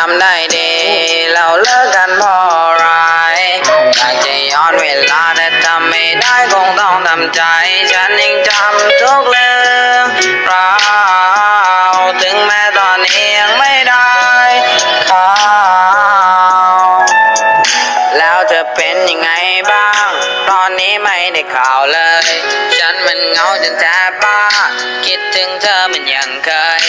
จำได้ดีเราเลิกกันเพราะอะไรอยากจะย้อนเวลาแต่ทำไม่ได้คงต้องทำใจ ฉันยังจำทุกเรื่องราวถึงแม้ตอนนี้ยังไม่ได้ข่าวแล้วจะเป็นยังไงบ้าง ตอนนี้ไม่ได้ข่าวเลย ฉันมันเหงาจนแทบบ้า คิดถึงเธอมันยังเคย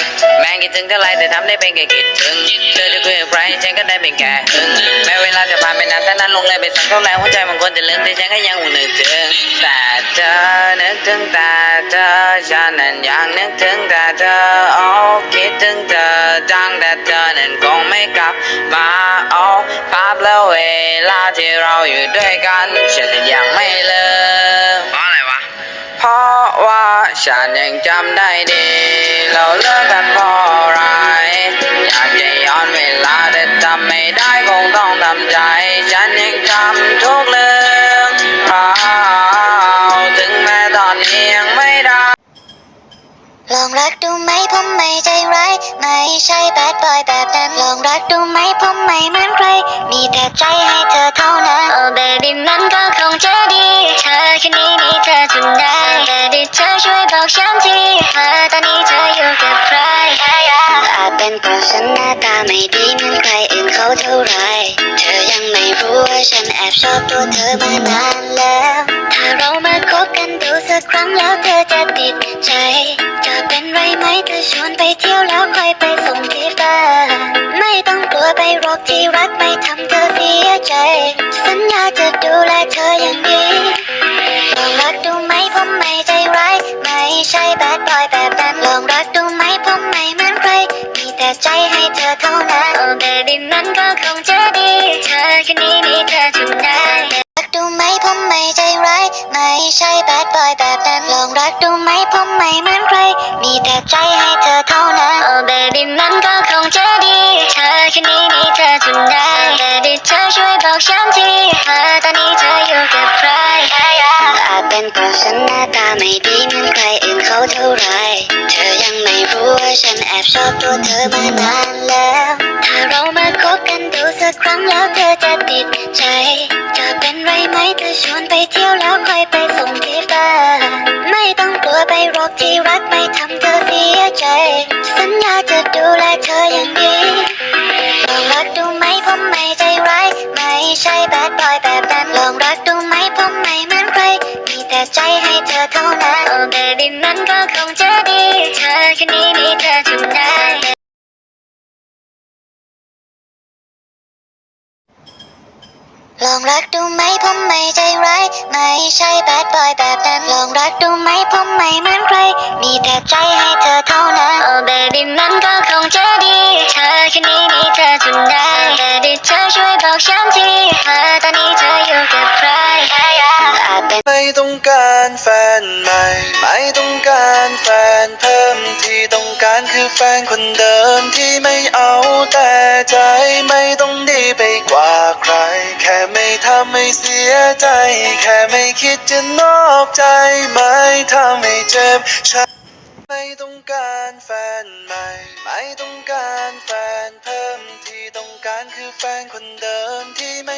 แม้คิดถึงเท่าไรแต่ทำได้เป็นแค่คิดถึงเธอจะคุยกับใครฉันก็ได้เป็นแค่หึงแม้เวลาจะผ่านไปนานแต่นั้นลงเลยไปสักเท่าไรหัวใจมันควรจะลืมแต่ฉันก็ยังคงนึกถึงแต่เธอนึกถึงแต่เธอฉันนั้นยังนึกถึงแต่เธอโอ้คิดถึงเธอจังแต่เธอนั้นคงไม่กลับมาโอ้ภาพแล้วเวลาที่เราอยู่ด้วยกันฉันยังไม่เลิกเพราะอะไรวะเพราะว่าฉันยังจำได้ดี เราเลิกกันเพราะอะไรอยากจะย้อนเวลาแต่จำไม่ได้คงต้องทำใจ ฉันยังจำทุกเรื่องราวถึงแม้ตอนนี้ยังไม่ได้ ลองรักดูไหมผมไม่ใจร้ายไม่ใช่แบดบอยแบบนั้น ลองรักดูไหมผมไม่เหมือนใคร มีแต่ใจให้เธอเท่านั้นโอ้เบบี้นั้นก็คงจะดี เธอคนนี้มีเธอทุกได้แต่ดิเธอช่วยบอกฉันที อาจเป็นเพราะฉันหน้าตาไม่ดีเหมือนใครอื่นเขาเท่าไร เธอยังไม่รู้ว่าฉันแอบชอบตัวเธอมานานแล้ว ถ้าเรามาคบกันดูสักครั้งแล้วเธอจะติดใจ จะเป็นไรไหมเธอชวนไปเที่ยวแล้วค่อยไปส่งที่บ้านไม่ต้องกลัวไปรอกที่รักไม่ทำเธอเสียใจ สัญญาจะดูแลเธออย่างดีลองรักดูไหมผมไม่ใจ ใจให้เธอเท่านั้นโอ้เบบี้นั้นก็คงจะดี เธอคนนี้มีเธอทุกได้รักดูไหมผมไม่ใจร้าย ไม่ใช่แบดบอยแบบนั้น ลองรักดูไหมผมไม่เหมือนใคร มีแต่ใจให้เธอเท่านั้นโอ้เบบี้นั้นก็คงจะดี เธอคนนี้มีเธอทุกได้แต่ดิเธอช่วยบอกฉันทีว่าตอนนี้เธออยู่กับใครอาจเป็นเพราะฉันหน้าตาไม่ดีเหมือนใครอื่นเขาเท่าไหรเธอยังไม่รู้ว่า ฉันแอบชอบตัวเธอมานานแล้ว ถ้าเรามาคบกันดูสักครั้งแล้วเธอจะติดใจ จะเป็นไรไหมเธอชวนไปเที่ยวแล้วค่อยไปส่งที่บ้านไม่ต้องกลัวไปรอกที่รักไม่ทำเธอเสียใจ สัญญาจะดูแลเธออย่างดีลองรักดูไหมผมไม่ใจร้ายไม่ใช่แบดบอยแบบนั้นลองรักดูไหมผมไม่เหมือนใครมีแต่ใจให้เธอเท่านั้นโอ้เบบี้นั้นก็คงจะ เธอคนนี้มีเธอทุกได้ ลองรักดูไหมผมไม่ใจร้าย ไม่ใช่แบดบอยแบบนั้น ลองรักดูไหมผมไม่เหมือนใคร มีแต่ใจให้เธอเท่านั้น โอ้เบบี้นั้นก็คงจะดี เธอคนนี้มีเธอทุกได้แต่ดิเธอช่วยบอกฉันทีว่าตอนนี้เธออยู่กับใครอาจเป็นไม่ต้องการแฟนใหม่ไม่ แฟนคนเดิมที่ไม่เอาแต่ใจไม่ต้องดีไปกว่าใคร แค่ไม่ทำให้เสียใจ แค่ไม่คิดจะนอกใจ ไม่ทำให้เจ็บช้ำไม่ต้องการแฟนใหม่ ไม่ต้องการแฟนเพิ่มที่ต้องการคือแฟนคนเดิมที่ไม่